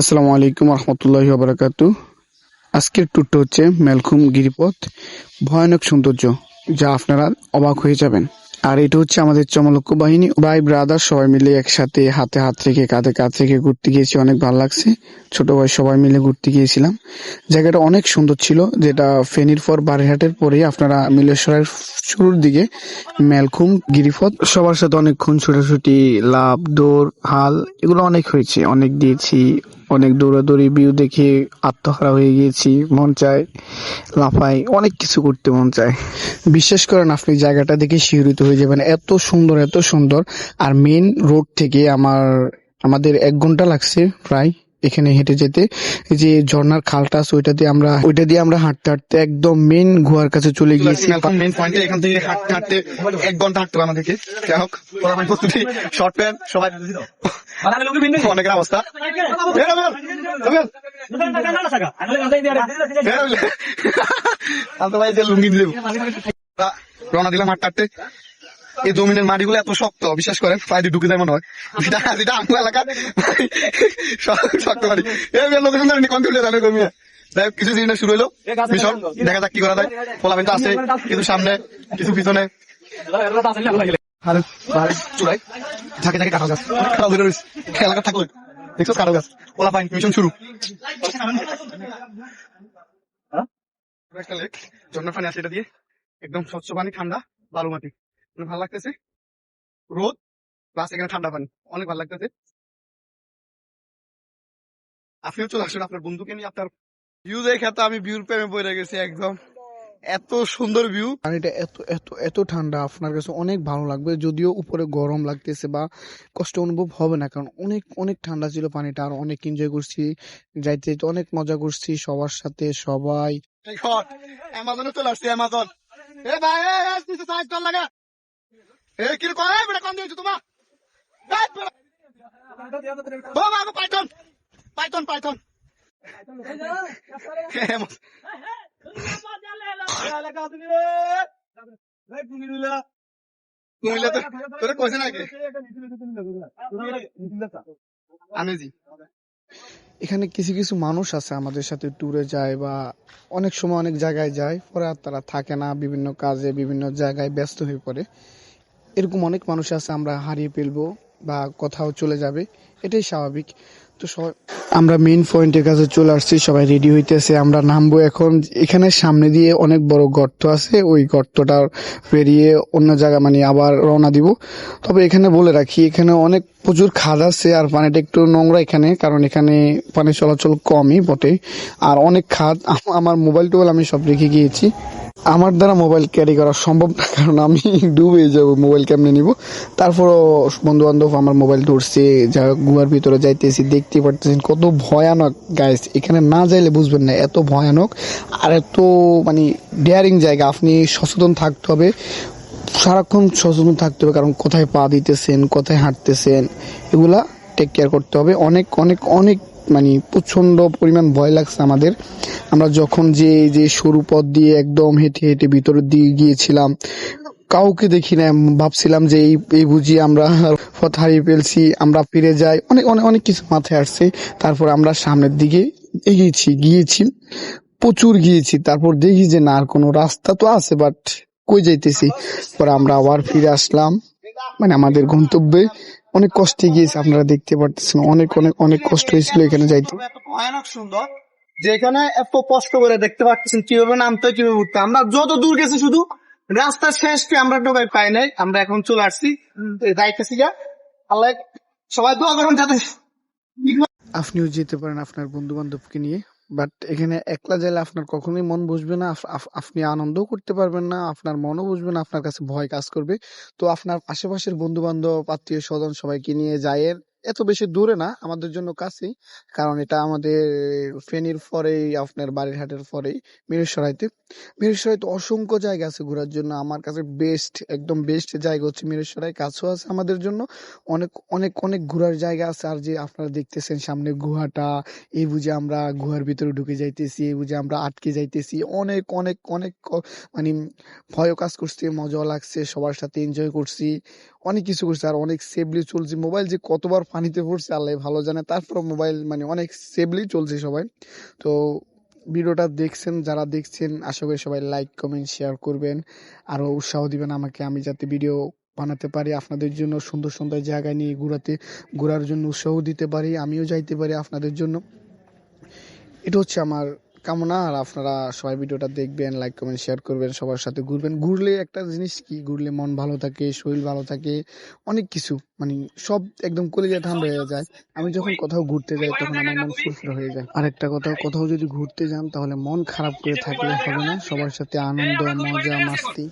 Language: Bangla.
আসসালামু আলাইকুম রহমতুল্লাহ বারাকাতু আজকের ট্যুরটা হচ্ছে মেলখুম গিরিপথ। ভয়ানক সৌন্দর্য, যা আপনারা অবাক হয়ে যাবেন। আর এটা হচ্ছে আমাদের চমলক্ষ বাহিনী। ভাই ব্রাদার সবাই মিলে একসাথে হাতে হাত রেখে, কাঁধে কাঁধ রেখে ঘুরতে গিয়েছি, অনেক ভালো লাগছে। ছোট ভাই, সবাই মিলে ঘুরতে গিয়েছিলাম। জায়গাটা অনেক সুন্দর ছিল, যেটা ফেনীর পর বারিহাটের পরেই আপনারা মিলেশ্বরের শুরুর দিকে মেলখুম গিরিপথ। সবার সাথে অনেকক্ষণ ছোটাছুটি লাভ দৌড়, হাল, এগুলো অনেক হয়েছে, অনেক দিয়েছি। অনেক দৌড়াদৌড়ি ভিউ দেখে আত্মহারা হয়ে গিয়েছি মন চায় লাফাই অনেক কিছু করতে মন চায়। বিশ্বাস করেন আপনি জায়গাটা দেখে শিহরিত হয়ে যাবেন। এত সুন্দর এত সুন্দর। আর মেন রোড থেকে আমার আমাদের এক ঘণ্টা লাগছে প্রায় এখানে হেঁটে যেতে। যে ঝর্ণার খালটা আছে ওইটা দিয়ে আমরা ওইটা দিয়ে আমরা হাঁটতে হাঁটতে একদম মেন গুহার কাছে চলে গিয়েছি। মেন পয়েন্টে এখান থেকে হাঁটতে হাঁটতে এক ঘণ্টা হাঁটতে হবে আমাদেরকে। যাই হোক প্রস্তুতি শর্ট প্যান্ট সবাই অনেকের অবস্থা। ভাই, যে লুঙ্গি দিলে রওনা দিলাম হাঁটতে এই জমিনের মাটিগুলো এত শক্ত, বিশ্বাস করেন? পায়ে ঢুকে যায় মনে হয়। যেটা যেটা আমার এলাকা শক্ত মাটি এই লোকেশন জানি কমিয়ে কিছু জিনিস শুরু হলো। মিশন, দেখা যাক কি করা যায়। পোলাবেন তো আছে কিন্তু সামনে, কিছু পিছনে। একদম স্বচ্ছ পানি, ঠান্ডা বালু মাটি। ভালো লাগতেছে? রোদ প্লাস এখানে ঠান্ডা পানি। অনেক ভালো লাগতেছে। আপনিও চলে আসুন আপনার বন্ধুকে নিয়ে। আপনার ভিউ দেখে তো আমি ভিউর প্রেমে পড়ে গেছি একদম। এত সুন্দর ভিউ পানিটা এত এত এত ঠান্ডা আপনার কাছে অনেক ভালো লাগবে। যদিও উপরে গরম লাগতেছে বা কষ্ট অনুভব হবে না কারণ অনেক অনেক ঠান্ডা ছিল পানিটা আর অনেক এনজয় করছি। যাইতে যাইতে অনেক মজা করছি সবার সাথে সবাই। অ্যামাজনে চলে আসছে অ্যামাজন। এ ভাই এ আসতেছে সাইজ কর লাগা। এ কি করে বেটা কোন দিয়েছ তোমা এই বেটা। ও বাবা python python python. Amazon। Comilla তো তোরে কইছে নাকি আমি এখানে কিছু কিছু মানুষ আছে আমাদের সাথে ট্যুরে যায় বা অনেক সময় অনেক জায়গায় যায়। পরে আর তারা থাকে না বিভিন্ন কাজে বিভিন্ন জায়গায় ব্যস্ত হয়ে পড়ে। এরকম অনেক মানুষ আছে আমরা হারিয়ে ফেলব বা কোথাও চলে যাবে। এটাই স্বাভাবিক। তো সবাই আমরা মেইন পয়েন্টের কাছে চলে আসছি, সবাই রেডি হইতেছে, আমরা নামবো এখন। এখানে সামনে দিয়ে অনেক বড় গর্ত আছে, ওই গর্তটা পেরিয়ে অন্য জায়গা মানে আবার রওনা দিব। তবে এখানে বলে রাখি, এখানে অনেক প্রচুর খাদ আছে আর পানিটা একটু নোংরা এখানে, কারণ এখানে পানি চলাচল কমই বটে। আর অনেক খাদ আমার মোবাইল টোবাইল আমি সব রেখে গিয়েছি। আমার দ্বারা মোবাইল ক্যারি করা সম্ভব না, কারণ আমি ডুবে যাব মোবাইল কেমনে নিব? তারপরও বন্ধু বান্ধব আমার মোবাইল ধরছে, যা গুহার ভিতরে যাইতেছি, দেখতে পারতেছেন কত ভয়ানক গাইস এখানে না যাইলে বুঝবেন না, এত ভয়ানক, আর এত মানে ডেয়ারিং জায়গা, আপনি সচেতন থাকতে হবে, সারাক্ষণ সচেতন থাকতে হবে, কারণ কোথায় পা দিতেছেন, কোথায় হাঁটতেছেন, এগুলা টেক কেয়ার করতে হবে। অনেক অনেক অনেক মানে প্রচণ্ড পরিমাণ ভয় লাগছে আমাদের। আমরা যখন যে যে সরু পথ দিয়ে একদম হেঁটে হেঁটে ভিতরের দিকে গিয়েছিলাম, কাউকে দেখি না ভাবছিলাম যে এই এই বুঝি আমরা পথ হারিয়ে ফেলছি, আমরা ফিরে যাই। অনেক অনেক অনেক কিছু মাথায় আসছে। তারপর আমরা সামনের দিকে এগিয়েছি, গিয়েছি, প্রচুর গিয়েছি। তারপর দেখি যে না, আর কোনো রাস্তা তো আছে বাট কই যাইতেছি? পরে আমরা আবার ফিরে আসলাম। মানে আমাদের গন্তব্যে অনেক কষ্টে গিয়েছি আপনারা দেখতে পারতেছেন। অনেক অনেক অনেক কষ্ট হয়েছিল এখানে যাইতে। ভয়ানক সুন্দর যে এখানে এত কষ্ট করে দেখতে পাচ্ছেন কীভাবে নামতে কীভাবে উঠতে। আমরা যত দূর গেছি শুধু রাস্তার শেষকে আমরা টোকাই পাই নাই আমরা এখন চলে আসছি। যাইতেছি যা আল্লাহ সবাই দোয়া করুন যাতে আপনিও যেতে পারেন আপনার বন্ধু বান্ধবকে নিয়ে। বাট এখানে একলা গেলে আপনার কখনোই মন বুঝবে না। আপ- আপ- আপনি আনন্দও করতে পারবেন না, আপনার মনও বুঝবে না, আপনার কাছে ভয় কাজ করবে। তো আপনার আশেপাশের বন্ধু বান্ধব আত্মীয় স্বজন সবাইকে নিয়ে যায় এত বেশি দূরে না, আমাদের জন্য কাছেই। কারণ এটা আমাদের ফেনীর পরেই, আপনার বাড়িরহাটের পরেই মিরেশ্বরাইতে মিরেশ্বরাইতে অসংখ্য জায়গা আছে ঘোরার জন্য। আমার কাছে বেস্ট একদম বেস্ট জায়গা হচ্ছে মিরেশ্বরাই কাছেও আছে আমাদের জন্য। অনেক অনেক অনেক ঘোরার জায়গা আছে। আর যে আপনারা দেখতেছেন সামনে গুহাটা, এই বুঝে আমরা গুহার ভিতরে ঢুকে যাইতেছি, এই বুঝে আমরা আটকে যাইতেছি। অনেক অনেক অনেক মানে ভয়ও কাজ করছি, মজাও লাগছে, সবার সাথে এনজয় করছি, অনেক কিছু করছি। আর অনেক সেফলি চলছি। মোবাইল যে কতবার পানিতে পড়ছে, আল্লাহ ভালো জানে। তারপর মোবাইল মানে অনেক সেফলি চলছে সবাই। তো ভিডিওটা দেখছেন, যারা দেখছেন, আশা করি সবাই লাইক কমেন্ট শেয়ার করবেন। আরও উৎসাহ দিবেন আমাকে, আমি যাতে ভিডিও বানাতে পারি, আপনাদের জন্য সুন্দর সুন্দর জায়গায় নিয়ে ঘোরাতে, ঘোরার জন্য উৎসাহ দিতে পারি, আমিও যাইতে পারি আপনাদের জন্য। এটা হচ্ছে আমার কামনা, আর আপনারা সবাই ভিডিওটা দেখবেন লাইক কমেন্ট শেয়ার করবেন, সবার সাথে ঘুরবেন। ঘুরলে একটা জিনিস কি? ঘুরলে মন ভালো থাকে, শরীর ভালো থাকে, অনেক কিছু। মানে সব একদম কলিজা ঠান্ডা হয়ে যায়। আমি যখন কোথাও ঘুরতে যাই, তখন আমার মন ফুরফুরে হয়ে যায়। আর একটা কথা, কোথাও যদি ঘুরতে যান, তাহলে মন খারাপ করে থাকলে হবে না। সবার সাথে আনন্দ, মজা, মাস্তি।